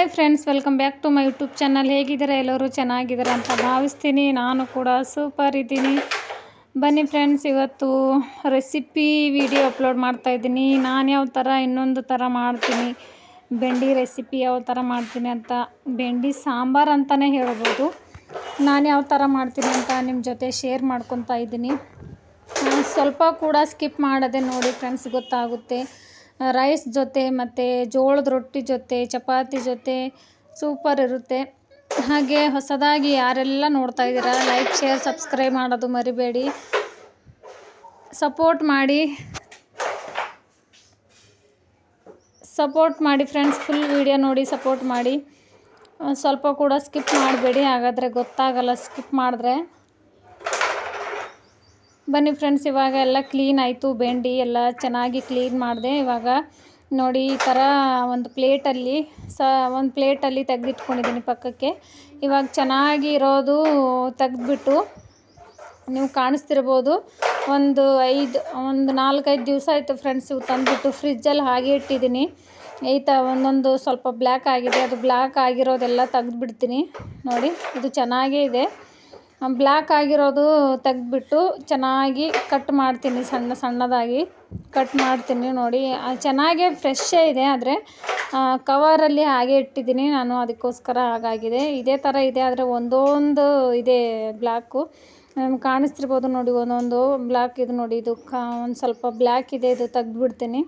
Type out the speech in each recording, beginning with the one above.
Hi friends, welcome back to my YouTube channel. ಹೇಗಿದ್ದೀರಾ? ಎಲ್ಲರೂ ಚೆನ್ನಾಗಿದ್ದೀರಾ ಅಂತ ಭಾವಿಸ್ತೀನಿ. ನಾನು ಕೂಡ ಸೂಪರ್ ಇದ್ದೀನಿ. ಬನ್ನಿ ಫ್ರೆಂಡ್ಸ್, ಇವತ್ತು ರೆಸಿಪಿ ವಿಡಿಯೋ ಅಪ್ಲೋಡ್ ಮಾಡ್ತಾ ಇದ್ದೀನಿ. ನಾನು ಯಾವ ಥರ, ಇನ್ನೊಂದು ಥರ ಮಾಡ್ತೀನಿ, ಬೆಂಡಿ ರೆಸಿಪಿ ಯಾವ ಥರ ಮಾಡ್ತೀನಿ ಅಂತ, ಬೆಂಡಿ ಸಾಂಬಾರು ಅಂತಲೇ ಹೇಳ್ಬೋದು. ನಾನು ಯಾವ ಥರ ಮಾಡ್ತೀನಿ ಅಂತ ನಿಮ್ಮ ಜೊತೆ ಶೇರ್ ಮಾಡ್ಕೊತಾ ಇದ್ದೀನಿ. ಸ್ವಲ್ಪ ಕೂಡ ಸ್ಕಿಪ್ ಮಾಡದೆ ನೋಡಿ ಫ್ರೆಂಡ್ಸ್, ಗೊತ್ತಾಗುತ್ತೆ. ರೈಸ್ ಜೊತೆ ಮತ್ತು ಜೋಳದ ರೊಟ್ಟಿ ಜೊತೆ, ಚಪಾತಿ ಜೊತೆ ಸೂಪರ್ ಇರುತ್ತೆ. ಹಾಗೆ ಹೊಸದಾಗಿ ಯಾರೆಲ್ಲ ನೋಡ್ತಾ ಇದ್ದೀರಾ ಲೈಕ್ ಶೇರ್ ಸಬ್ಸ್ಕ್ರೈಬ್ ಮಾಡೋದು ಮರಿಬೇಡಿ. ಸಪೋರ್ಟ್ ಮಾಡಿ. ಸಪೋರ್ಟ್ ಮಾಡಿ ಫ್ರೆಂಡ್ಸ್ ಫುಲ್ ವಿಡಿಯೋ ನೋಡಿ ಸಪೋರ್ಟ್ ಮಾಡಿ. ಸ್ವಲ್ಪ ಕೂಡ ಸ್ಕಿಪ್ ಮಾಡಬೇಡಿ, ಹಾಗಾದರೆ ಗೊತ್ತಾಗಲ್ಲ ಸ್ಕಿಪ್ ಮಾಡಿದ್ರೆ. ಬನ್ನಿ ಫ್ರೆಂಡ್ಸ್ ಇವಾಗ ಎಲ್ಲ ಕ್ಲೀನ್ ಆಯಿತು, ಬೆಂಡಿ ಎಲ್ಲ ಚೆನ್ನಾಗಿ ಕ್ಲೀನ್ ಮಾಡಿದೆ. ಇವಾಗ ನೋಡಿ ಈ ಥರ ಒಂದು ಪ್ಲೇಟಲ್ಲಿ ಸ, ಒಂದು ಪ್ಲೇಟಲ್ಲಿ ತೆಗೆದಿಟ್ಕೊಂಡಿದ್ದೀನಿ ಪಕ್ಕಕ್ಕೆ. ಇವಾಗ ಚೆನ್ನಾಗಿ ಇರೋದು ತೆಗೆದ್ಬಿಟ್ಟು ನೀವು ಕಾಣಿಸ್ತಿರ್ಬೋದು. ಒಂದು ಐದು, ಒಂದು ನಾಲ್ಕೈದು ದಿವಸ ಆಯಿತು ಫ್ರೆಂಡ್ಸ್ ಇವು ತಂದುಬಿಟ್ಟು ಫ್ರಿಜ್ಜಲ್ಲಿ ಹಾಗೆ ಇಟ್ಟಿದ್ದೀನಿ. ಈ ಒಂದೊಂದು ಸ್ವಲ್ಪ ಬ್ಲ್ಯಾಕ್ ಆಗಿದೆ. ಅದು ಬ್ಲ್ಯಾಕ್ ಆಗಿರೋದೆಲ್ಲ ತೆಗೆದ್ಬಿಡ್ತೀನಿ. ನೋಡಿ, ಇದು ಚೆನ್ನಾಗೇ ಇದೆ. ಬ್ಲ್ಯಾಕ್ ಆಗಿರೋದು ತೆಗೆದ್ಬಿಟ್ಟು ಚೆನ್ನಾಗಿ ಕಟ್ ಮಾಡ್ತೀನಿ, ಸಣ್ಣ ಸಣ್ಣದಾಗಿ ಕಟ್ ಮಾಡ್ತೀನಿ ನೋಡಿ. ಚೆನ್ನಾಗೇ ಫ್ರೆಶ್ಶೇ ಇದೆ, ಆದರೆ ಕವರಲ್ಲಿ ಹಾಗೆ ಇಟ್ಟಿದ್ದೀನಿ ನಾನು, ಅದಕ್ಕೋಸ್ಕರ ಹಾಗಾಗಿದೆ. ಇದೇ ಥರ ಇದೆ, ಆದರೆ ಒಂದೊಂದು ಇದೆ ಬ್ಲ್ಯಾಕು ಕಾಣಿಸ್ತಿರ್ಬೋದು ನೋಡಿ, ಒಂದೊಂದು ಬ್ಲ್ಯಾಕ್ ಇದು ನೋಡಿ, ಇದು ಕಾ, ಒಂದು ಸ್ವಲ್ಪ ಬ್ಲ್ಯಾಕ್ ಇದೆ, ಇದು ತೆಗೆದ್ಬಿಡ್ತೀನಿ.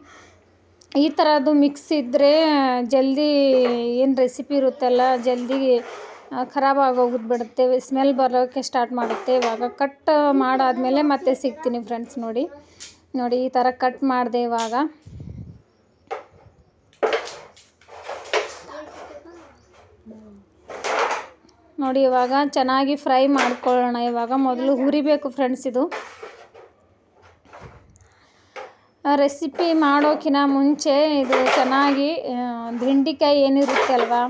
ಈ ಥರದ್ದು ಮಿಕ್ಸ್ ಇದ್ದರೆ ಜಲ್ದಿ ಏನು ರೆಸಿಪಿ ಇರುತ್ತಲ್ಲ, ಜಲ್ದಿ ಖರಾಬ್ ಬಿಡುತ್ತೆ. ಸ್ಮೆಲ್ ಬರೋಕ್ಕೆ ಸ್ಟಾರ್ಟ್ ಮಾಡುತ್ತೆ. ಇವಾಗ ಕಟ್ ಮಾಡಾದಮೇಲೆ ಮತ್ತೆ ಸಿಗ್ತೀನಿ ಫ್ರೆಂಡ್ಸ್ ನೋಡಿ. ನೋಡಿ, ಈ ಥರ ಕಟ್ ಮಾಡಿದೆ ಇವಾಗ. ನೋಡಿ, ಇವಾಗ ಚೆನ್ನಾಗಿ ಫ್ರೈ ಮಾಡ್ಕೊಳ್ಳೋಣ. ಇವಾಗ ಮೊದಲು ಹುರಿಬೇಕು ಫ್ರೆಂಡ್ಸ್ ಇದು. ರೆಸಿಪಿ ಮಾಡೋಕ್ಕಿಂತ ಮುಂಚೆ ಇದು ಚೆನ್ನಾಗಿ ಬೆಂಡಿಕಾಯಿ ಏನಿರುತ್ತೆ ಅಲ್ವಾ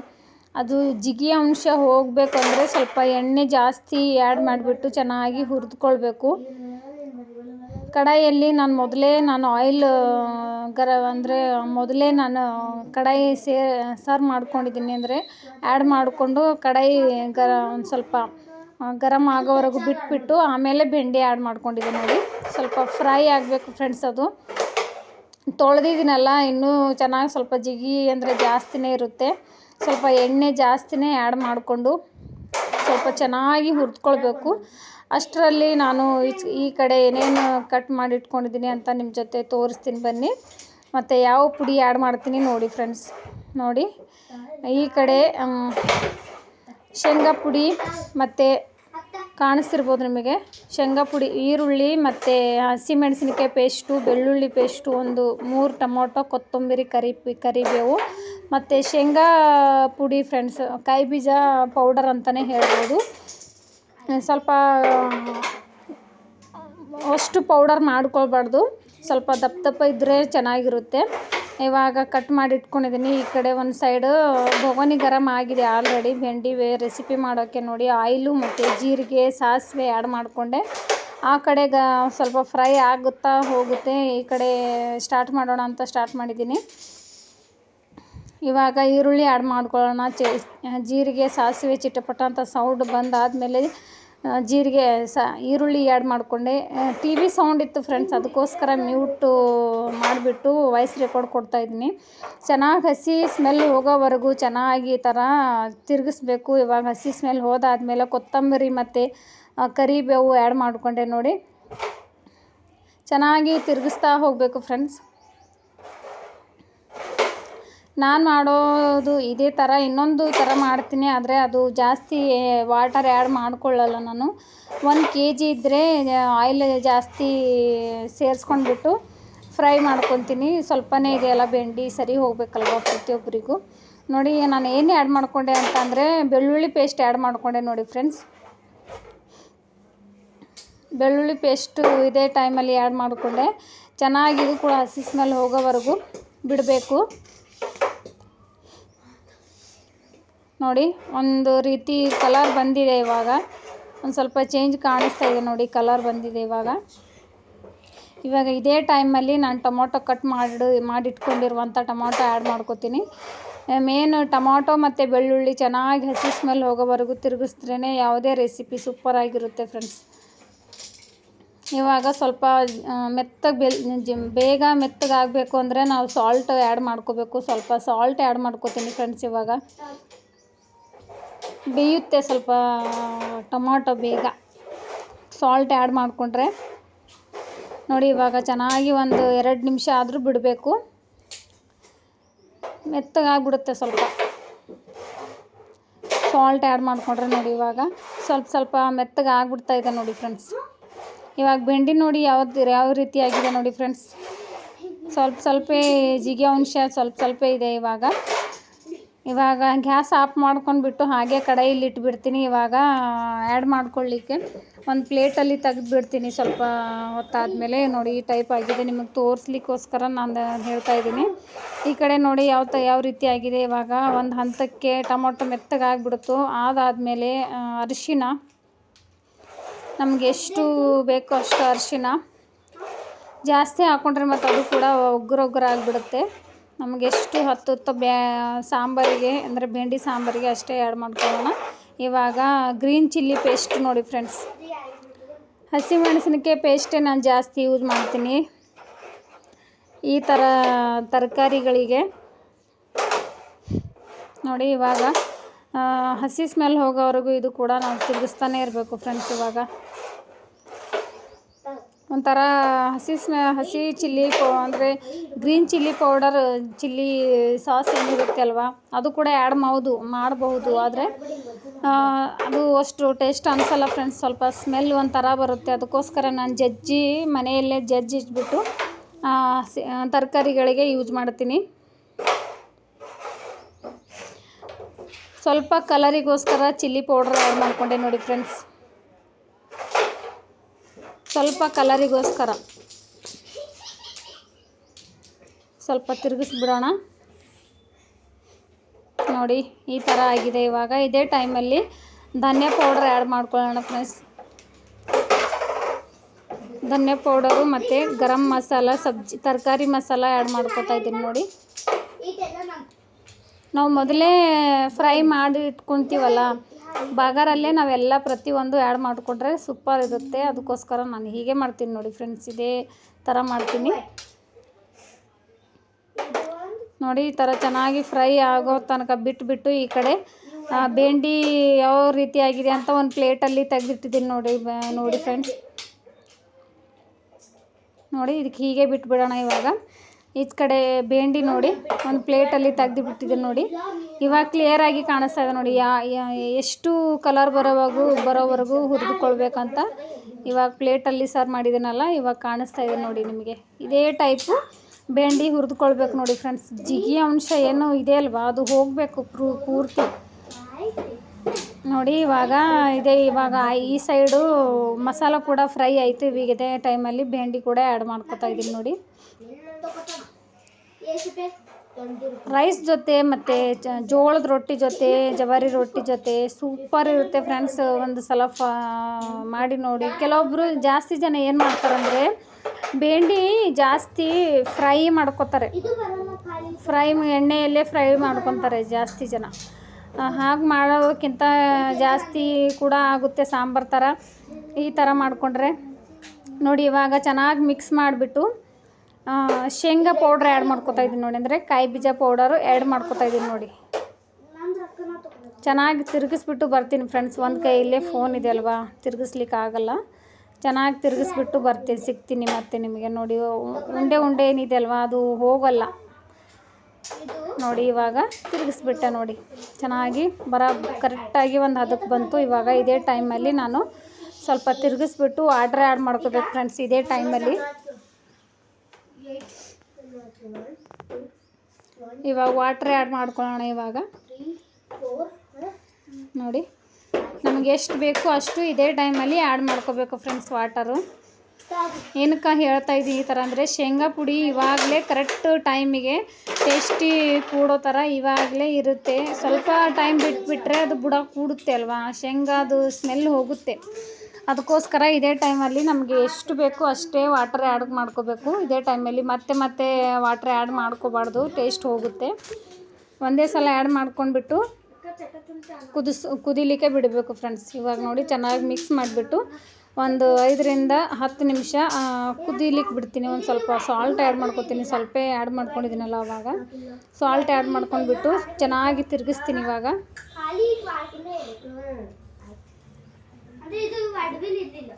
ಅದು ಜಿಗಿ ಅಂಶ ಹೋಗಬೇಕು ಅಂದರೆ ಸ್ವಲ್ಪ ಎಣ್ಣೆ ಜಾಸ್ತಿ ಆ್ಯಡ್ ಮಾಡಿಬಿಟ್ಟು ಚೆನ್ನಾಗಿ ಹುರಿದುಕೊಳ್ಬೇಕು. ಕಡಾಯಲ್ಲಿ ನಾನು ಮೊದಲೇ ನಾನು ಆಯಿಲ್ ಗರ, ಅಂದರೆ ಮೊದಲೇ ನಾನು ಕಡಾಯಿ ಸೇ ಸರ್ವ್ ಮಾಡ್ಕೊಂಡಿದ್ದೀನಿ ಅಂದರೆ ಆ್ಯಡ್ ಮಾಡಿಕೊಂಡು ಕಡಾಯಿ ಗರ, ಒಂದು ಸ್ವಲ್ಪ ಗರಮ್ ಆಗೋವರೆಗೂ ಬಿಟ್ಬಿಟ್ಟು ಆಮೇಲೆ ಬೆಂಡೆ ಆ್ಯಡ್ ಮಾಡ್ಕೊಂಡಿದ್ದೆ ನೋಡಿ. ಸ್ವಲ್ಪ ಫ್ರೈ ಆಗಬೇಕು ಫ್ರೆಂಡ್ಸ್ ಅದು. ತೊಳೆದಿದ್ದೀನಲ್ಲ ಇನ್ನೂ ಚೆನ್ನಾಗಿ ಸ್ವಲ್ಪ ಜಿಗಿ ಅಂದರೆ ಜಾಸ್ತಿನೇ ಇರುತ್ತೆ. ಸ್ವಲ್ಪ ಎಣ್ಣೆ ಜಾಸ್ತಿನೇ ಆ್ಯಡ್ ಮಾಡಿಕೊಂಡು ಸ್ವಲ್ಪ ಚೆನ್ನಾಗಿ ಹುರಿದ್ಕೊಳ್ಬೇಕು. ಅಷ್ಟರಲ್ಲಿ ನಾನು ಈ ಕಡೆ ಏನೇನು ಕಟ್ ಮಾಡಿ ಇಟ್ಕೊಂಡಿದ್ದೀನಿ ಅಂತ ನಿಮ್ಮ ಜೊತೆ ತೋರಿಸ್ತೀನಿ ಬನ್ನಿ. ಮತ್ತು ಯಾವ ಪುಡಿ ಆ್ಯಡ್ ಮಾಡ್ತೀನಿ ನೋಡಿ ಫ್ರೆಂಡ್ಸ್ ನೋಡಿ. ಈ ಕಡೆ ಶೇಂಗಾ ಪುಡಿ ಮತ್ತು ಕಾಣಿಸ್ತಿರ್ಬೋದು ನಿಮಗೆ. ಶೇಂಗಾ ಪುಡಿ, ಈರುಳ್ಳಿ ಮತ್ತು ಹಸಿಮೆಣಸಿನಕಾಯಿ ಪೇಸ್ಟು ಬೆಳ್ಳುಳ್ಳಿ ಪೇಸ್ಟು ಒಂದು ಮೂರು ಟೊಮೊಟೊ, ಕೊತ್ತಂಬರಿ ಕರಿ ಕರಿಬೇವು. ಮತ್ತು ಶೇಂಗಾ ಪುಡಿ ಫ್ರೆಂಡ್ಸ್ ಕಾಯಿ ಬೀಜ ಪೌಡರ್ ಅಂತಲೇ ಹೇಳ್ಬೋದು. ಸ್ವಲ್ಪ, ಅಷ್ಟು ಪೌಡರ್ ಮಾಡ್ಕೊಳ್ಬಾರ್ದು. ಸ್ವಲ್ಪ ದಪ್ಪ ದಪ್ಪ ಇದ್ದರೆ ಚೆನ್ನಾಗಿರುತ್ತೆ. ಇವಾಗ ಕಟ್ ಮಾಡಿ ಇಟ್ಕೊಂಡಿದ್ದೀನಿ ಈ ಕಡೆ ಒಂದು ಸೈಡು ಬೊಗನಿ ಗರಮ್ ಆಗಿದೆ ಆಲ್ರೆಡಿ ಬೆಂಡಿ ರೆಸಿಪಿ ಮಾಡೋಕ್ಕೆ ನೋಡಿ, ಆಯಿಲು ಮತ್ತು ಜೀರಿಗೆ, ಸಾಸಿವೆ ಆ್ಯಡ್ ಮಾಡಿಕೊಂಡೆ. ಆ ಕಡೆ ಗ, ಸ್ವಲ್ಪ ಫ್ರೈ ಆಗುತ್ತಾ ಹೋಗುತ್ತೆ. ಈ ಕಡೆ ಸ್ಟಾರ್ಟ್ ಮಾಡೋಣ ಅಂತ ಸ್ಟಾರ್ಟ್ ಮಾಡಿದ್ದೀನಿ ಇವಾಗ ಈರುಳ್ಳಿ ಆ್ಯಡ್ ಮಾಡ್ಕೊಳ್ಳೋಣ. ಚೆ ಜೀರಿಗೆ, ಸಾಸಿವೆ, ಚಿಟಪಟ ಅಂತ ಸೌಂಡ್ ಬಂದಾದಮೇಲೆ ಜೀರಿಗೆ, ಸ, ಈರುಳ್ಳಿ ಆ್ಯಡ್ ಮಾಡಿಕೊಂಡೆ. ಟಿ ವಿ ಸೌಂಡ್ ಇತ್ತು ಫ್ರೆಂಡ್ಸ್ ಅದಕ್ಕೋಸ್ಕರ ಮ್ಯೂಟು ಮಾಡಿಬಿಟ್ಟು ವಾಯ್ಸ್ ರೆಕಾರ್ಡ್ ಕೊಡ್ತಾಯಿದ್ದೀನಿ ಚೆನ್ನಾಗಿ ಹಸಿ ಸ್ಮೆಲ್ ಹೋಗೋವರೆಗೂ ಚೆನ್ನಾಗಿ ಈ ಥರ ತಿರುಗಿಸ್ಬೇಕು. ಇವಾಗ ಹಸಿ ಸ್ಮೆಲ್ ಹೋದಾದಮೇಲೆ ಕೊತ್ತಂಬರಿ ಮತ್ತು ಕರಿಬೇವು ಆ್ಯಡ್ ಮಾಡಿಕೊಂಡೆ ನೋಡಿ. ಚೆನ್ನಾಗಿ ತಿರುಗಿಸ್ತಾ ಹೋಗಬೇಕು ಫ್ರೆಂಡ್ಸ್ ನಾನು ಮಾಡೋದು ಇದೇ ಥರ ಇನ್ನೊಂದು ಥರ ಮಾಡ್ತೀನಿ, ಆದರೆ ಅದು ಜಾಸ್ತಿ ವಾಟರ್ ಆ್ಯಡ್ ಮಾಡ್ಕೊಳ್ಳಲ್ಲ ನಾನು. ಒಂದು ಕೆ ಜಿ ಇದ್ದರೆ ಆಯಿಲ್ ಜಾಸ್ತಿ ಸೇರಿಸ್ಕೊಂಡ್ಬಿಟ್ಟು ಫ್ರೈ ಮಾಡ್ಕೊತೀನಿ ಸ್ವಲ್ಪನೇ ಇದೆಯಲ್ಲ ಬೆಂಡಿ ಸರಿ ಹೋಗ್ಬೇಕಲ್ವ ಪ್ರತಿಯೊಬ್ಬರಿಗೂ ನೋಡಿ, ನಾನು ಏನು ಆ್ಯಡ್ ಮಾಡಿಕೊಂಡೆ ಅಂತಂದರೆ ಬೆಳ್ಳುಳ್ಳಿ ಪೇಸ್ಟ್ ಆ್ಯಡ್ ಮಾಡಿಕೊಂಡೆ ನೋಡಿ ಫ್ರೆಂಡ್ಸ್. ಬೆಳ್ಳುಳ್ಳಿ ಪೇಸ್ಟು ಇದೇ ಟೈಮಲ್ಲಿ ಆ್ಯಡ್ ಮಾಡಿಕೊಂಡೆ. ಚೆನ್ನಾಗಿ ಕೂಡ ಹಸಿ ಸ್ಮೆಲ್ ಹೋಗೋವರೆಗೂ ಬಿಡಬೇಕು. ನೋಡಿ, ಒಂದು ರೀತಿ ಕಲರ್ ಬಂದಿದೆ ಇವಾಗ. ಒಂದು ಸ್ವಲ್ಪ ಚೇಂಜ್ ಕಾಣಿಸ್ತಾ ಇದೆ ನೋಡಿ ಕಲರ್ ಬಂದಿದೆ ಇವಾಗ. ಇವಾಗ ಇದೇ ಟೈಮಲ್ಲಿ ನಾನು ಟೊಮೊಟೊ ಕಟ್ ಮಾಡಿ ಮಾಡಿಟ್ಕೊಂಡಿರುವಂಥ ಟೊಮೊಟೊ ಆ್ಯಡ್ ಮಾಡ್ಕೊತೀನಿ. ಮೇನ್ ಟೊಮೊಟೊ ಮತ್ತು ಬೆಳ್ಳುಳ್ಳಿ ಚೆನ್ನಾಗಿ ಹಸಿ ಸ್ಮೆಲ್ ಹೋಗೋವರೆಗೂ ತಿರುಗಿಸಿದ್ರೇ ಯಾವುದೇ ರೆಸಿಪಿ ಸೂಪರಾಗಿರುತ್ತೆ ಫ್ರೆಂಡ್ಸ್ ಇವಾಗ ಸ್ವಲ್ಪ ಮೆತ್ತಗೆ ಬೆಲ್ ಬೇಗ ಮೆತ್ತಗಾಗಬೇಕು ಅಂದರೆ ನಾವು ಸಾಲ್ಟ್ ಆ್ಯಡ್ ಮಾಡ್ಕೋಬೇಕು. ಸ್ವಲ್ಪ ಸಾಲ್ಟ್ ಆ್ಯಡ್ ಮಾಡ್ಕೋತೀನಿ ಫ್ರೆಂಡ್ಸ್ ಇವಾಗ. ಬೇಯುತ್ತೆ ಸ್ವಲ್ಪ ಟೊಮಾಟೊ ಬೇಗ. ಸಾಲ್ಟ್ ಆ್ಯಡ್ ಮಾಡಿಕೊಂಡ್ರೆ ನೋಡಿ ಇವಾಗ ಚೆನ್ನಾಗಿ ಒಂದು ಎರಡು ನಿಮಿಷ ಆದರೂ ಬಿಡಬೇಕು. ಮೆತ್ತಗಾಗ್ಬಿಡುತ್ತೆ ಸ್ವಲ್ಪ. ಸಾಲ್ಟ್ ಆ್ಯಡ್ ಮಾಡಿಕೊಂಡ್ರೆ ನೋಡಿ ಇವಾಗ ಸ್ವಲ್ಪ ಸ್ವಲ್ಪ ಮೆತ್ತಗೆ ಆಗ್ಬಿಡ್ತಾ ಇದೆ ನೋಡಿ ಫ್ರೆಂಡ್ಸ್ ಇವಾಗ ಬೆಂಡಿ ನೋಡಿ ಯಾವ್ದು ಯಾವ ರೀತಿ ಆಗಿದೆ ನೋಡಿ ಫ್ರೆಂಡ್ಸ್ ಸ್ವಲ್ಪ ಸ್ವಲ್ಪ ಜಿಗಿ ಅಂಶ ಸ್ವಲ್ಪ ಸ್ವಲ್ಪ ಇದೆ ಇವಾಗ. ಇವಾಗ ಗ್ಯಾಸ್ ಆಫ್ ಮಾಡ್ಕೊಂಡ್ಬಿಟ್ಟು ಹಾಗೆ ಕಡಾಯಿಲಿ ಇಟ್ಬಿಡ್ತೀನಿ. ಇವಾಗ ಆ್ಯಡ್ ಮಾಡ್ಕೊಳ್ಳಿಕ್ಕೆ ಒಂದು ಪ್ಲೇಟಲ್ಲಿ ತೆಗೆದ್ಬಿಡ್ತೀನಿ ಸ್ವಲ್ಪ ಹೊತ್ತಾದಮೇಲೆ. ನೋಡಿ, ಈ ಟೈಪ್ ಆಗಿದೆ. ನಿಮಗೆ ತೋರಿಸ್ಲಿಕ್ಕೋಸ್ಕರ ನಾನು ಹೇಳ್ತಾ ಇದ್ದೀನಿ. ಈ ಕಡೆ ನೋಡಿ ಯಾವ ತ, ಯಾವ ರೀತಿ ಆಗಿದೆ. ಇವಾಗ ಒಂದು ಹಂತಕ್ಕೆ ಟೊಮೊಟೊ ಮೆತ್ತಗಾಗ್ಬಿಡ್ತು ಅದಾದಮೇಲೆ ಅರಿಶಿನ. ನಮ್ಗೆ ಎಷ್ಟು ಬೇಕೋ ಅಷ್ಟು ಅರಿಶಿನ. ಜಾಸ್ತಿ ಹಾಕ್ಕೊಂಡ್ರೆ ಮತ್ತು ಅದು ಕೂಡ ಒಗ್ಗರು ಒಗ್ಗರು ಆಗಿಬಿಡುತ್ತೆ ನಮಗೆ ಎಷ್ಟು ಹತ್ತು ಹೊತ್ತು ಬ್ಯಾ, ಸಾಂಬಾರಿಗೆ, ಅಂದರೆ ಬೆಂಡಿ ಸಾಂಬಾರಿಗೆ ಅಷ್ಟೇ ಆ್ಯಡ್ ಮಾಡ್ಕೊಳ್ಳೋಣ. ಇವಾಗ ಗ್ರೀನ್ ಚಿಲ್ಲಿ ಪೇಸ್ಟ್ ನೋಡಿ ಫ್ರೆಂಡ್ಸ್ ಹಸಿಮೆಣಸಿನಕಾಯಿ ಪೇಸ್ಟೇ ನಾನು ಜಾಸ್ತಿ ಯೂಸ್ ಮಾಡ್ತೀನಿ. ಈ ಥರ ತರಕಾರಿಗಳಿಗೆ. ನೋಡಿ ಇವಾಗ ಹಸಿ ಸ್ಮೆಲ್ ಹೋಗೋವರೆಗೂ ಇದು ಕೂಡ ನಾವು ತಿರುಗಿಸ್ತಾನೆ ಇರಬೇಕು ಫ್ರೆಂಡ್ಸ್ ಇವಾಗ. ಒಂಥರ ಹಸಿ ಸ್ಮೆ, ಹಸಿ ಚಿಲ್ಲಿ ಪೌ, ಅಂದರೆ green chilli powder, chilli sauce ಏನಿರುತ್ತೆ ಅಲ್ವಾ? ಅದು ಕೂಡ ಆ್ಯಡ್ ಮಾಡೋದು ಮಾಡಬಹುದು ಆದರೆ ಅದು ಅಷ್ಟು ಟೇಸ್ಟ್ ಅನಿಸಲ್ಲ ಫ್ರೆಂಡ್ಸ್. ಸ್ವಲ್ಪ ಸ್ಮೆಲ್ ಒಂಥರ ಬರುತ್ತೆ. ಅದಕ್ಕೋಸ್ಕರ ನಾನು ಜಜ್ಜಿ ಮನೆಯಲ್ಲೇ ಜಜ್ಜಿ ಇಟ್ಬಿಟ್ಟು ತರಕಾರಿಗಳಿಗೆ ಯೂಸ್ ಮಾಡ್ತೀನಿ. ಸ್ವಲ್ಪ ಕಲರಿಗೋಸ್ಕರ ಚಿಲ್ಲಿ ಪೌಡ್ರ್ ಆ್ಯಡ್ ಮಾಡಿಕೊಂಡೆ ನೋಡಿ ಫ್ರೆಂಡ್ಸ್. ಸ್ವಲ್ಪ ಕಲರಿಗೋಸ್ಕರ. ಸ್ವಲ್ಪ ತಿರುಗಿಸ್ಬಿಡೋಣ. ನೋಡಿ ಈ ಥರ ಆಗಿದೆ ಇವಾಗ. ಇದೇ ಟೈಮಲ್ಲಿ ಧನ್ಯ ಪೌಡರ್ ಆ್ಯಡ್ ಮಾಡ್ಕೊಳ್ಳೋಣ ಫ್ರೆಂಡ್ಸ್. ಧನ್ಯ ಪೌಡರು ಮತ್ತು ಗರಂ ಮಸಾಲ ಸಬ್ಜಿ ತರಕಾರಿ ಮಸಾಲ ಆ್ಯಡ್ ಮಾಡ್ಕೊತಾ ಇದ್ದೀನಿ ನೋಡಿ. ನಾವು ಮೊದಲೇ ಫ್ರೈ ಮಾಡಿ ಇಟ್ಕೊತೀವಲ್ಲ ಬಾಗಾರಲ್ಲೇ ನಾವೆಲ್ಲ ಪ್ರತಿಯೊಂದು ಆ್ಯಡ್ ಮಾಡಿಕೊಂಡ್ರೆ ಸೂಪರ್ ಇರುತ್ತೆ. ಅದಕ್ಕೋಸ್ಕರ ನಾನು ಹೀಗೆ ಮಾಡ್ತೀನಿ ನೋಡಿ ಫ್ರೆಂಡ್ಸ್ ಇದೇ ಥರ ಮಾಡ್ತೀನಿ. ನೋಡಿ ಈ ಥರ ಚೆನ್ನಾಗಿ ಫ್ರೈ ಆಗೋ ತನಕ ಬಿಟ್ಬಿಟ್ಟು ಈ ಕಡೆ ಬೆಂಡಿ ಯಾವ ರೀತಿ ಆಗಿದೆ ಅಂತ ಒಂದು ಪ್ಲೇಟಲ್ಲಿ ತೆಗೆದಿಟ್ಟಿದ್ದೀನಿ ನೋಡಿ ನೋಡಿ ಫ್ರೆಂಡ್ಸ್ ನೋಡಿ ಇದಕ್ಕೆ ಹೀಗೆ ಬಿಟ್ಬಿಡೋಣ ಇವಾಗ. ಈ ಕಡೆ ಬೇಂಡಿ ನೋಡಿ ಒಂದು ಪ್ಲೇಟಲ್ಲಿ ತೆಗೆದು ಬಿಟ್ಟಿದ್ದೀನಿ ನೋಡಿ. ಇವಾಗ ಕ್ಲಿಯರಾಗಿ ಕಾಣಿಸ್ತಾ ಇದೆ ನೋಡಿ ಎಷ್ಟು ಕಲರ್ ಬರೋವಾಗೂ ಬರೋವರೆಗೂ ಹುರಿದುಕೊಳ್ಬೇಕಂತ ಇವಾಗ ಪ್ಲೇಟಲ್ಲಿ ಸರ್ ಮಾಡಿದ್ದೀನಲ್ಲ ಇವಾಗ ಕಾಣಿಸ್ತಾ ಇದೆ ನೋಡಿ ನಿಮಗೆ. ಇದೇ ಟೈಪು ಬೆಂಡಿ ಹುರಿದುಕೊಳ್ಬೇಕು ನೋಡಿ ಫ್ರೆಂಡ್ಸ್ ಜಿಗಿ ಅಂಶ ಏನು ಇದೆ ಅಲ್ವಾ? ಅದು ಹೋಗಬೇಕು ಪ್ರೂ ಪೂರ್ತಿ. ನೋಡಿ ಇವಾಗ ಇದೆ, ಇವಾಗ ಈ ಸೈಡು ಮಸಾಲ ಕೂಡ ಫ್ರೈ ಆಯಿತು ಇವಾಗ ಇದೇ ಟೈಮಲ್ಲಿ ಬೆಂಡಿ ಕೂಡ ಆ್ಯಡ್ ಮಾಡ್ಕೊತಾ ಇದ್ದೀನಿ ನೋಡಿ. ರೈಸ್ ಜೊತೆ ಮತ್ತು ಜೋಳದ ರೊಟ್ಟಿ ಜೊತೆ, ಜವಾರಿ ರೊಟ್ಟಿ ಜೊತೆ ಸೂಪರ್ ಇರುತ್ತೆ ಫ್ರೆಂಡ್ಸ್ ಒಂದು ಸಲ ಫ, ಮಾಡಿ ನೋಡಿ. ಕೆಲವೊಬ್ಬರು ಜಾಸ್ತಿ ಜನ ಏನು ಮಾಡ್ತಾರಂದರೆ ಬೆಂಡಿ ಜಾಸ್ತಿ ಫ್ರೈ ಮಾಡ್ಕೊತಾರೆ. ಫ್ರೈ ಎಣ್ಣೆಯಲ್ಲೇ ಫ್ರೈ ಮಾಡ್ಕೊತಾರೆ ಜಾಸ್ತಿ ಜನ. ಹಾಗೆ ಮಾಡೋದಕ್ಕಿಂತ ಜಾಸ್ತಿ ಕೂಡ ಆಗುತ್ತೆ ಸಾಂಬಾರು ಥರ ಈ ಥರ ಮಾಡಿಕೊಂಡ್ರೆ. ನೋಡಿ, ಇವಾಗ ಚೆನ್ನಾಗಿ ಮಿಕ್ಸ್ ಮಾಡಿಬಿಟ್ಟು ಶೇಂಗಾ ಪೌಡ್ರ್ ಆ್ಯಡ್ ಮಾಡ್ಕೊತಾ ಇದ್ದೀನಿ ನೋಡಿ ಅಂದರೆ ಕಾಯಿ ಬೀಜ ಪೌಡರು ಆ್ಯಡ್ ಮಾಡ್ಕೊತಾ ಇದ್ದೀನಿ ನೋಡಿ. ಚೆನ್ನಾಗಿ ತಿರುಗಿಸ್ಬಿಟ್ಟು ಬರ್ತೀನಿ ಫ್ರೆಂಡ್ಸ್ ಒಂದು ಕೈಯಲ್ಲೇ ಫೋನ್ ಇದೆ ಅಲ್ವಾ? ತಿರುಗಿಸ್ಲಿಕ್ಕೆ ಆಗಲ್ಲ. ಚೆನ್ನಾಗಿ ತಿರುಗಿಸ್ಬಿಟ್ಟು ಬರ್ತೀನಿ, ಸಿಗ್ತೀನಿ ಮತ್ತೆ ನಿಮಗೆ ನೋಡಿ. ಉಂಡೆ ಉಂಡೆ ಏನಿದೆ ಅಲ್ವಾ? ಅದು ಹೋಗಲ್ಲ. ನೋಡಿ, ಇವಾಗ ತಿರುಗಿಸ್ಬಿಟ್ಟೆ ನೋಡಿ. ಚೆನ್ನಾಗಿ ಬರ ಕರೆಕ್ಟಾಗಿ ಒಂದು ಅದಕ್ಕೆ ಬಂತು. ಇವಾಗ ಇದೇ ಟೈಮಲ್ಲಿ ನಾನು ಸ್ವಲ್ಪ ತಿರುಗಿಸ್ಬಿಟ್ಟು ಆರ್ಡ್ರ್ ಆ್ಯಡ್ ಮಾಡ್ಕೋಬೇಕು ಫ್ರೆಂಡ್ಸ್ ಇದೇ ಟೈಮಲ್ಲಿ ಇವಾಗ ವಾಟ್ರ್ ಆ್ಯಡ್ ಮಾಡ್ಕೊಳ್ಳೋಣ ಇವಾಗ. ನೋಡಿ, ನಮಗೆ ಎಷ್ಟು ಬೇಕು ಅಷ್ಟು ಇದೇ ಟೈಮಲ್ಲಿ ಆ್ಯಡ್ ಮಾಡ್ಕೋಬೇಕು ಫ್ರೆಂಡ್ಸ್ ವಾಟರು ಏನಕ್ಕೆ ಹೇಳ್ತಾ ಇದ್ದೀನಿ ಈ ಥರ ಅಂದರೆ ಶೇಂಗಾ ಪುಡಿ ಇವಾಗಲೇ ಕರೆಕ್ಟ್ ಟೈಮಿಗೆ ಟೇಸ್ಟಿ ಕೂಡೋ ಥರ ಇವಾಗಲೇ ಇರುತ್ತೆ. ಸ್ವಲ್ಪ ಟೈಮ್ ಬಿಟ್ಬಿಟ್ರೆ ಅದು ಬುಡ ಕೂಡುತ್ತೆ ಅಲ್ವಾ? ಶೇಂಗಾದು ಸ್ಮೆಲ್ ಹೋಗುತ್ತೆ. ಅದಕ್ಕೋಸ್ಕರ ಇದೇ ಟೈಮಲ್ಲಿ ನಮಗೆ ಎಷ್ಟು ಬೇಕು ಅಷ್ಟೇ ವಾಟರ್ ಆ್ಯಡ್ ಮಾಡ್ಕೋಬೇಕು. ಇದೇ ಟೈಮಲ್ಲಿ ಮತ್ತೆ ಮತ್ತೆ ವಾಟ್ರ್ ಆ್ಯಡ್ ಮಾಡ್ಕೋಬಾರ್ದು, ಟೇಸ್ಟ್ ಹೋಗುತ್ತೆ. ಒಂದೇ ಸಲ ಆ್ಯಡ್ ಮಾಡ್ಕೊಂಡ್ಬಿಟ್ಟು ಕುದಿಸ್, ಕುದಿಲಿಕ್ಕೆ ಬಿಡಬೇಕು ಫ್ರೆಂಡ್ಸ್. ಇವಾಗ ನೋಡಿ ಚೆನ್ನಾಗಿ ಮಿಕ್ಸ್ ಮಾಡಿಬಿಟ್ಟು ಒಂದು ಐದರಿಂದ ಹತ್ತು ನಿಮಿಷ ಕುದಿಲಿಕ್ಕೆ ಬಿಡ್ತೀನಿ. ಒಂದು ಸ್ವಲ್ಪ ಸಾಲ್ಟ್ ಆ್ಯಡ್ ಮಾಡ್ಕೊತೀನಿ. ಸ್ವಲ್ಪ ಆ್ಯಡ್ ಮಾಡ್ಕೊಂಡಿದ್ದೀನಲ್ಲ ಅವಾಗ. ಸಾಲ್ಟ್ ಆ್ಯಡ್ ಮಾಡ್ಕೊಂಡ್ಬಿಟ್ಟು ಚೆನ್ನಾಗಿ ತಿರುಗಿಸ್ತೀನಿ ಇವಾಗ. ಅಂದ್ರೆ ಇದು ಅಡವಿಲ್ ಇರ್ಲಿಲ್ಲ.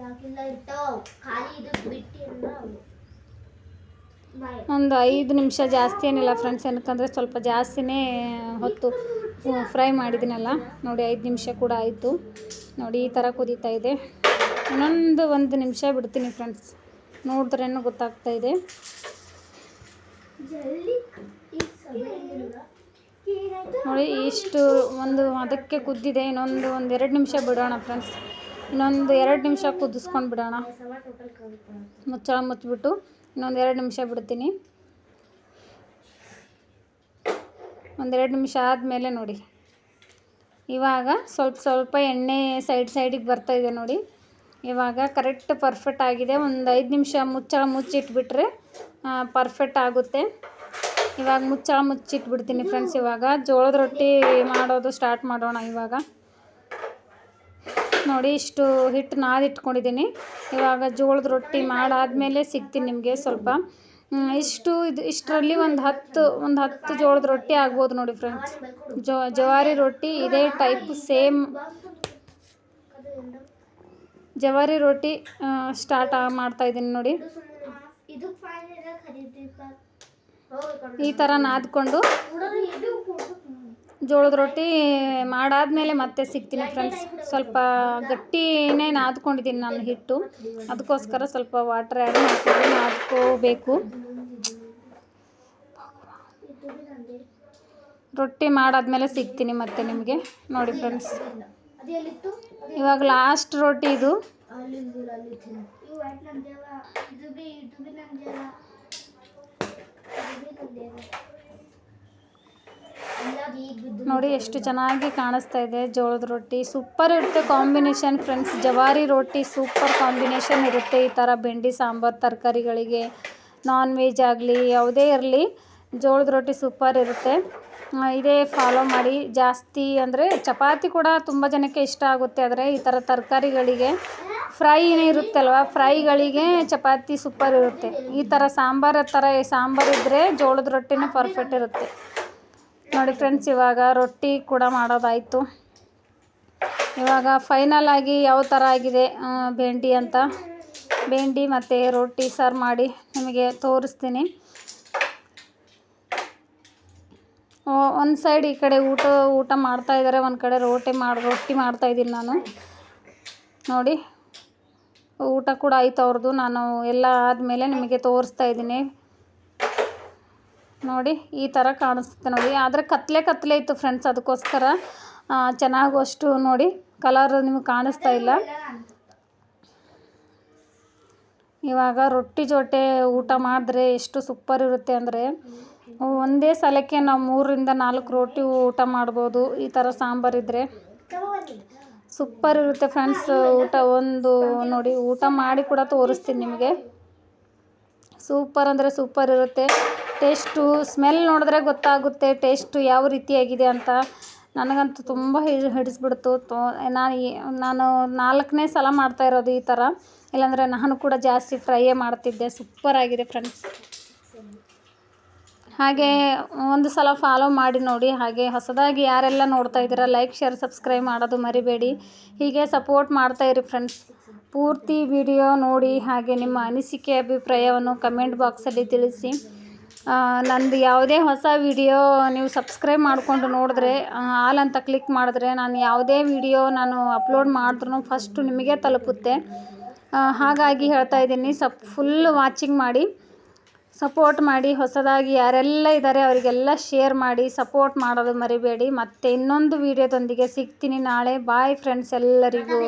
ಯಾಕಿಲ್ಲ ಇರ್ತಾವ. ಖಾಲಿ ಇದು ಬಿಟ್ಟಿಲ್ಲ ಒಂದು ಐದು ನಿಮಿಷ ಜಾಸ್ತಿ ಏನಿಲ್ಲ ಫ್ರೆಂಡ್ಸ್ ಏನಕ್ಕಂದರೆ ಸ್ವಲ್ಪ ಜಾಸ್ತಿನೇ ಹೊತ್ತು ಫ್ರೈ ಮಾಡಿದ್ದೀನಲ್ಲ ನೋಡಿ ಐದು ನಿಮಿಷ ಕೂಡ ಆಯಿತು. ನೋಡಿ ಈ ಥರ ಕುದೀತಾ ಇದೆ. ಇನ್ನೊಂದು ಒಂದು ನಿಮಿಷ ಬಿಡ್ತೀನಿ ಫ್ರೆಂಡ್ಸ್ ನೋಡಿದ್ರೇನು ಗೊತ್ತಾಗ್ತಾ ಇದೆ. ನೋಡಿ, ಇಷ್ಟು ಒಂದು ಅದಕ್ಕೆ ಕುದ್ದಿದೆ. ಇನ್ನೊಂದು ಒಂದು ಎರಡು ನಿಮಿಷ ಬಿಡೋಣ ಫ್ರೆಂಡ್ಸ್ ಇನ್ನೊಂದು ಎರಡು ನಿಮಿಷ ಕುದಿಸ್ಕೊಂಡು ಬಿಡೋಣ. ಮುಚ್ಚಳ ಮುಚ್ಚಿಬಿಟ್ಟು ಇನ್ನೊಂದು ಎರಡು ನಿಮಿಷ ಬಿಡ್ತೀನಿ. ಒಂದೆರಡು ನಿಮಿಷ ಆದಮೇಲೆ ನೋಡಿ. ಇವಾಗ ಸ್ವಲ್ಪ ಸ್ವಲ್ಪ ಎಣ್ಣೆ ಸೈಡ್ ಸೈಡಿಗೆ ಇದೆ ನೋಡಿ. ಇವಾಗ ಕರೆಕ್ಟ್ ಪರ್ಫೆಕ್ಟ್ ಆಗಿದೆ. ಒಂದು ಐದು ನಿಮಿಷ ಮುಚ್ಚಳ ಮುಚ್ಚಿಟ್ಬಿಟ್ರೆ ಪರ್ಫೆಕ್ಟ್ ಆಗುತ್ತೆ. ಇವಾಗ ಮುಚ್ಚಳ ಮುಚ್ಚಿಟ್ಬಿಡ್ತೀನಿ ಫ್ರೆಂಡ್ಸ್ ಇವಾಗ. ಜೋಳದ ರೊಟ್ಟಿ ಮಾಡೋದು ಸ್ಟಾರ್ಟ್ ಮಾಡೋಣ ಇವಾಗ. ನೋಡಿ ಇಷ್ಟು ಹಿಟ್ಟು ನಾದಿಟ್ಕೊಂಡಿದ್ದೀನಿ ಇವಾಗ ಜೋಳದ ರೊಟ್ಟಿ ಮಾಡಾದಮೇಲೆ ಸಿಗ್ತೀನಿ ನಿಮಗೆ ಸ್ವಲ್ಪ. ಇಷ್ಟು ಇದು, ಇಷ್ಟರಲ್ಲಿ ಒಂದು ಹತ್ತು ಒಂದು ಹತ್ತು ಜೋಳದ ರೊಟ್ಟಿ ಆಗ್ಬೋದು ನೋಡಿ ಫ್ರೆಂಡ್ಸ್ ಜೋ, ಜವಾರಿ ರೊಟ್ಟಿ ಇದೇ ಟೈಪ್ ಸೇಮ್ ಜವಾರಿ ರೊಟ್ಟಿ ಸ್ಟಾರ್ಟ್ ಮಾಡ್ತಾ ಇದ್ದೀನಿ ನೋಡಿ ಇದು ಫೈನ್ ಇದೆ ಖರೀದಿ ಈ ಥರ ನಾದ್ಕೊಂಡು ಜೋಳದ ರೊಟ್ಟಿ ಮಾಡಾದಮೇಲೆ ಮತ್ತೆ ಸಿಗ್ತೀನಿ ಫ್ರೆಂಡ್ಸ್ ಸ್ವಲ್ಪ ಗಟ್ಟಿನೇ ನಾದ್ಕೊಂಡಿದ್ದೀನಿ ನಾನು ಹಿಟ್ಟು. ಅದಕ್ಕೋಸ್ಕರ ಸ್ವಲ್ಪ ವಾಟರ್ ಆ್ಯಡ್ ಮಾಡ್ಕೊಂಡು ನಾದ್ಕೋಬೇಕು. ರೊಟ್ಟಿ ಮಾಡಾದ್ಮೇಲೆ ಸಿಗ್ತೀನಿ ಮತ್ತೆ ನಿಮಗೆ. ನೋಡಿ ಫ್ರೆಂಡ್ಸ್ ಇವಾಗ ಲಾಸ್ಟ್ ರೊಟ್ಟಿ ಇದು. ನೋಡಿ ಎಷ್ಟು ಚೆನ್ನಾಗಿ ಕಾಣಿಸ್ತಾ ಇದೆ ಜೋಳದ ರೊಟ್ಟಿ. ಸೂಪರ್ ಇರುತ್ತೆ ಕಾಂಬಿನೇಷನ್ ಫ್ರೆಂಡ್ಸ್ ಜವಾರಿ ರೊಟ್ಟಿ ಸೂಪರ್ ಕಾಂಬಿನೇಷನ್ ಇರುತ್ತೆ ಈ ಥರ ಬೆಂಡಿ, ಸಾಂಬಾರು, ತರಕಾರಿಗಳಿಗೆ. ನಾನ್ ವೆಜ್ ಆಗಲಿ, ಯಾವುದೇ ಇರಲಿ ಜೋಳದ ರೊಟ್ಟಿ ಸೂಪರ್ ಇರುತ್ತೆ. ಇದೇ ಫಾಲೋ ಮಾಡಿ. ಜಾಸ್ತಿ ಅಂದರೆ ಚಪಾತಿ ಕೂಡ ತುಂಬ ಜನಕ್ಕೆ ಇಷ್ಟ ಆಗುತ್ತೆ. ಆದರೆ ಈ ಥರ ತರಕಾರಿಗಳಿಗೆ ಫ್ರೈ ಇರುತ್ತಲ್ವ? ಫ್ರೈಗಳಿಗೆ ಚಪಾತಿ ಸೂಪರ್ ಇರುತ್ತೆ. ಈ ಥರ ಸಾಂಬಾರು ಥರ ಸಾಂಬಾರು ಇದ್ದರೆ ಜೋಳದ ರೊಟ್ಟಿನೂ ಪರ್ಫೆಕ್ಟ್ ಇರುತ್ತೆ. ನೋಡಿ ಫ್ರೆಂಡ್ಸ್ ಇವಾಗ ರೊಟ್ಟಿ ಕೂಡ ಮಾಡೋದಾಯಿತು. ಇವಾಗ ಫೈನಲ್ ಆಗಿ ಯಾವ ಥರ ಆಗಿದೆ ಬೆಂಡಿ ಅಂತ? ಭೇಂಡಿ ಮತ್ತು ರೊಟ್ಟಿ ಸಾರು ಮಾಡಿ ನಿಮಗೆ ತೋರಿಸ್ತೀನಿ. ಒಂದು ಸೈಡ್ ಈ ಕಡೆ ಊಟ ಊಟ ಮಾಡ್ತಾ ಇದ್ದಾರೆ ಒಂದು ಕಡೆ ರೋಟಿ ಮಾಡಿ, ರೊಟ್ಟಿ ಮಾಡ್ತಾ ಇದ್ದೀನಿ ನಾನು. ನೋಡಿ, ಊಟ ಕೂಡ ಆಯ್ತು ಅವ್ರದ್ದು ನಾನು ಎಲ್ಲ ಆದಮೇಲೆ ನಿಮಗೆ ತೋರಿಸ್ತಾ ಇದ್ದೀನಿ. ನೋಡಿ, ಈ ಥರ ಕಾಣಿಸುತ್ತೆ ನೋಡಿ. ಆದರೆ ಕತ್ತಲೆ ಕತ್ತಲೆ ಇತ್ತು ಫ್ರೆಂಡ್ಸ್ ಅದಕ್ಕೋಸ್ಕರ ಚೆನ್ನಾಗುವಷ್ಟು ನೋಡಿ ಕಲರ್ ನಿಮಗೆ ಕಾಣಿಸ್ತಾ ಇಲ್ಲ. ಇವಾಗ ರೊಟ್ಟಿ ಜೊತೆ ಊಟ ಮಾಡಿದ್ರೆ ಎಷ್ಟು ಸೂಪರ್ ಇರುತ್ತೆ ಅಂದರೆ ಒಂದೇ ಸಲಕ್ಕೆ ನಾವು ಮೂರರಿಂದ ನಾಲ್ಕು ರೊಟ್ಟಿ ಊಟ ಮಾಡ್ಬೋದು. ಈ ಥರ ಸಾಂಬಾರು ಇದ್ದರೆ ಸೂಪರ್ ಇರುತ್ತೆ ಫ್ರೆಂಡ್ಸ್. ಊಟ ಒಂದು ನೋಡಿ, ಊಟ ಮಾಡಿ ಕೂಡ ತೋರಿಸ್ತೀನಿ ನಿಮಗೆ. ಸೂಪರ್ ಅಂದರೆ ಸೂಪರ್ ಇರುತ್ತೆ. ಟೇಸ್ಟು, ಸ್ಮೆಲ್ ನೋಡಿದ್ರೆ ಗೊತ್ತಾಗುತ್ತೆ ಟೇಸ್ಟು ಯಾವ ರೀತಿಯಾಗಿದೆ ಅಂತ. ನನಗಂತೂ ತುಂಬ ಹಿಡಿ ಹಿಡಿಸ್ಬಿಡ್ತು. ನಾನು ನಾನು ನಾಲ್ಕನೇ ಸಲ ಮಾಡ್ತಾ ಇರೋದು ಈ ಥರ. ಇಲ್ಲಾಂದರೆ ನಾನು ಕೂಡ ಜಾಸ್ತಿ ಫ್ರೈಯೇ ಮಾಡ್ತಿದ್ದೆ. ಸೂಪರ್ ಆಗಿದೆ ಫ್ರೆಂಡ್ಸ್. ಹಾಗೆ ಒಂದು ಸಲ ಫಾಲೋ ಮಾಡಿ ನೋಡಿ. ಹಾಗೆ ಹೊಸದಾಗಿ ಯಾರೆಲ್ಲ ನೋಡ್ತಾ ಇದ್ದೀರಾ ಲೈಕ್ ಶೇರ್ ಸಬ್ಸ್ಕ್ರೈಬ್ ಮಾಡೋದು ಮರಿಬೇಡಿ. ಹೀಗೆ ಸಪೋರ್ಟ್ ಮಾಡ್ತಾ ಇರಿ ಫ್ರೆಂಡ್ಸ್ ಪೂರ್ತಿ ವಿಡಿಯೋ ನೋಡಿ, ಹಾಗೆ ನಿಮ್ಮ ಅನಿಸಿಕೆ, ಅಭಿಪ್ರಾಯವನ್ನು ಕಮೆಂಟ್ ಬಾಕ್ಸಲ್ಲಿ ತಿಳಿಸಿ. ನಂದು ಯಾವುದೇ ಹೊಸ ವಿಡಿಯೋ ನೀವು ಸಬ್ಸ್ಕ್ರೈಬ್ ಮಾಡಿಕೊಂಡು ನೋಡಿದ್ರೆ ಆಲ್ ಅಂತ ಕ್ಲಿಕ್ ಮಾಡಿದ್ರೆ ನಾನು ಯಾವುದೇ ವಿಡಿಯೋ ನಾನು ಅಪ್ಲೋಡ್ ಮಾಡಿದ್ರು ಫಸ್ಟು ನಿಮಗೆ ತಲುಪುತ್ತೆ. ಹಾಗಾಗಿ ಹೇಳ್ತಾ ಇದ್ದೀನಿ ಸಪ್ ಫುಲ್ ವಾಚಿಂಗ್ ಮಾಡಿ. ಸಪೋರ್ಟ್ ಮಾಡಿ, ಹೊಸದಾಗಿ ಯಾರೆಲ್ಲ ಇದ್ದಾರೆ ಅವರಿಗೆಲ್ಲ ಶೇರ್ ಮಾಡಿ ಸಪೋರ್ಟ್ ಮಾಡೋದು ಮರಿಬೇಡಿ. ಮತ್ತೆ ಇನ್ನೊಂದು ವೀಡಿಯೋದೊಂದಿಗೆ ಸಿಗ್ತೀನಿ ನಾಳೆ. ಬಾಯ್ ಫ್ರೆಂಡ್ಸ್ ಎಲ್ಲರಿಗೂ.